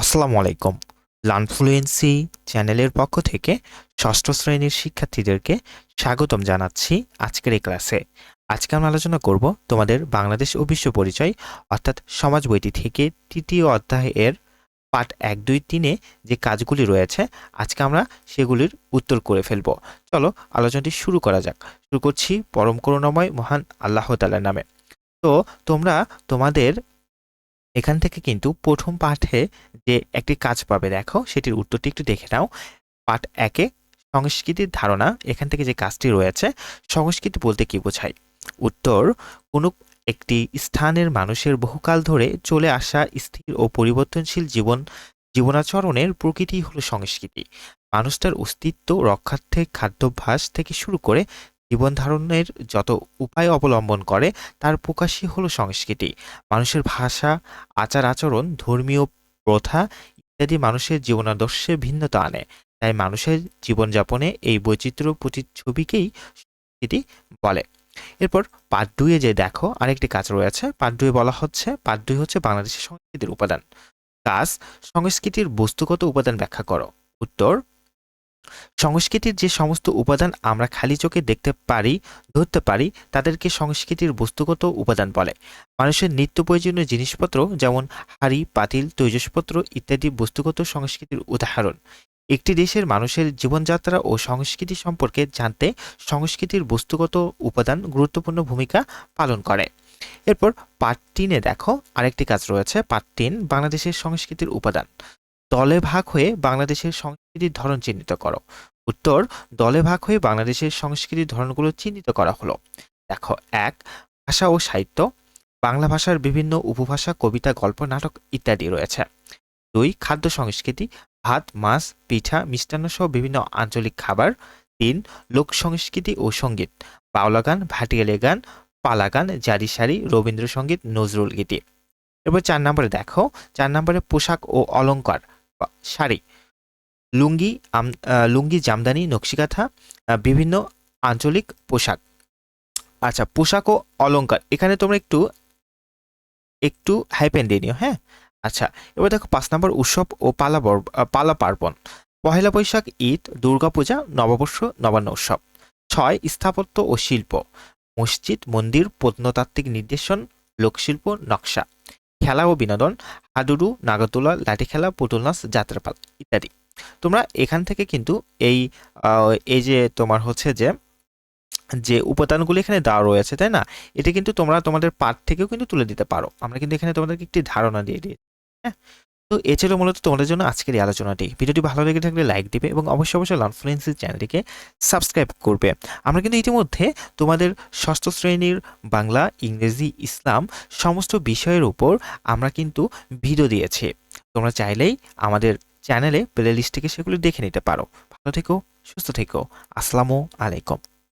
আসসালামু আলাইকুম লার্নফ্লুয়েন্সি চ্যানেলের পক্ষ থেকে ষষ্ঠ শ্রেণির শিক্ষার্থীদেরকে স্বাগতম জানাচ্ছি আজকের এই ক্লাসে। আজকে আমরা আলোচনা করব তোমাদের বাংলাদেশ ও বিশ্ব পরিচয়, অর্থাৎ সমাজ বইটি থেকে তৃতীয় অধ্যায়ের পাঠ এক, দুই, তিনে যে কাজগুলি রয়েছে, আজকে আমরা সেগুলির উত্তর করে ফেলব। চলো আলোচনাটি শুরু করা যাক। শুরু করছি পরম করুণাময় মহান আল্লাহ তাআলার নামে। তো তোমরা তোমাদের এখান থেকে কিন্তু প্রথম পাঠে যে একটি কাজ পাবে, দেখো, সেটির উত্তরটি একটু দেখে নাও। পাঠ একে, সংস্কৃতির ধারণা, এখান থেকে যে কাজটি রয়েছে, সংস্কৃতি বলতে কি বোঝায়? উত্তর, কোনো একটি স্থানের মানুষের বহুকাল ধরে চলে আসা স্থির ও পরিবর্তনশীল জীবন, জীবনাচরণের প্রকৃতি হলো সংস্কৃতি। মানুষ তার অস্তিত্ব, রক্ষার্থে, খাদ্যাভ্যাস থেকে শুরু করে জীবন ধারণের যত উপায় অবলম্বন করে, তার প্রকাশই হলো সংস্কৃতি। মানুষের ভাষা, আচার আচরণ, ধর্মীয় প্রথা ইত্যাদি মানুষের জীবনাদর্শে ভিন্নতা আনে। তাই মানুষের জীবনযাপনে এই বৈচিত্র্য প্রতিচ্ছবিকেই সংস্কৃতি বলে। এরপর পার্ট দুয়ে যে দেখো, আরেকটি কাজ রয়েছে। পার্ট দুয়ে বলা হচ্ছে পার্ট দুই হচ্ছে বাংলাদেশের সংস্কৃতির উপাদান। কাজ সংস্কৃতির বস্তুগত উপাদান ব্যাখ্যা করো। উত্তর সংস্কৃতির যে সমস্ত উপাদান আমরা খালি চোখে দেখতে পারি, ধরতে পারি, তাদেরকে সংস্কৃতির বস্তুগত উপাদান বলে। মানুষের নিত্য প্রয়োজনীয় জিনিসপত্র যেমন হাড়ি, পাতিল, তৈজসপত্র ইত্যাদি বস্তুগত সংস্কৃতির উদাহরণ। একটি দেশের মানুষের জীবনযাত্রা ও সংস্কৃতি সম্পর্কে জানতে সংস্কৃতির বস্তুগত উপাদান গুরুত্বপূর্ণ ভূমিকা পালন করে। এরপর পার্ট টিনে দেখো, আরেকটি কাজ রয়েছে পার্ট টিন বাংলাদেশের সংস্কৃতির উপাদান। দলে ভাগ হয়ে বাংলাদেশের সংস্কৃতির ধরন চিহ্নিত করো। উত্তর, দলে ভাগ হয়ে বাংলাদেশের সংস্কৃতির ধরনগুলো চিহ্নিত করা হলো। দেখো, এক, ভাষা ও সাহিত্য। বাংলা ভাষার বিভিন্ন উপভাষা, কবিতা, গল্প, নাটক ইত্যাদি রয়েছে। দুই, খাদ্য সংস্কৃতি। ভাত, মাছ, পিঠা, মিষ্টান্ন সহ বিভিন্ন আঞ্চলিক খাবার। তিন, লোক সংস্কৃতি ও সংগীত। বাউলা গান, ভাটিয়ালি গান, পালা গান, জারি সারি, রবীন্দ্রসঙ্গীত, নজরুল গীতি। এবার চার নম্বরে দেখো। চার নম্বরে পোশাক ও অলংকার। বা শাড়ি। লুঙ্গি লুঙ্গি, জামদানি, নকশিকাঁথা বিভিন্ন আঞ্চলিক পোশাক। আচ্ছা পোশাক ও অলঙ্কার এখানে তোমরা একটু একটু হাইপেন দিয়ে নিও হ্যাঁ? আচ্ছা এবার দেখো পাঁচ নম্বর উৎসব ও পালা পালা পার্বণ। পহেলা বৈশাখ, ঈদ, দুর্গাপূজা, নববর্ষ, নবান্ন উৎসব। ছয়, স্থাপত্য ও শিল্প। মসজিদ, মন্দির, প্রত্নতাত্ত্বিক নির্দেশন, লোকশিল্প, নকশা। খেলা ও বিনোদন, হাডুডু, নাগরদোলা, লাঠি খেলা, পুতুল নাচ যাত্রাপাল ইত্যাদি। তোমরা এখান থেকে কিন্তু এই এই যে তোমার হচ্ছে যে যে উপাদানগুলো এখানে দেওয়া রয়েছে, তাই না? এটা কিন্তু তোমরা তোমাদের পাঠ থেকেও কিন্তু তুলে দিতে পারো। আমরা কিন্তু এখানে তোমাদেরকে একটি ধারণা দিয়ে দিই হ্যাঁ? তো এ ছিল মূলত তোমাদের জন্য আজকের এই আলোচনাটি। ভিডিওটি ভালো লেগে থাকলে লাইক দিবে এবং অবশ্যই অবশ্যই লার্নফ্লুয়েন্সি চ্যানেলটিকে সাবস্ক্রাইব করবে। আমরা কিন্তু ইতিমধ্যে তোমাদের ষষ্ঠ শ্রেণির বাংলা, ইংরেজি, ইসলাম সমস্ত বিষয়ের উপর আমরা কিন্তু ভিডিও দিয়েছি। তোমরা চাইলেই আমাদের চ্যানেলে প্লে লিস্ট থেকে সেগুলো দেখে নিতে পারো। ভালো থেকো, সুস্থ থেকো। আসসালামু আলাইকুম।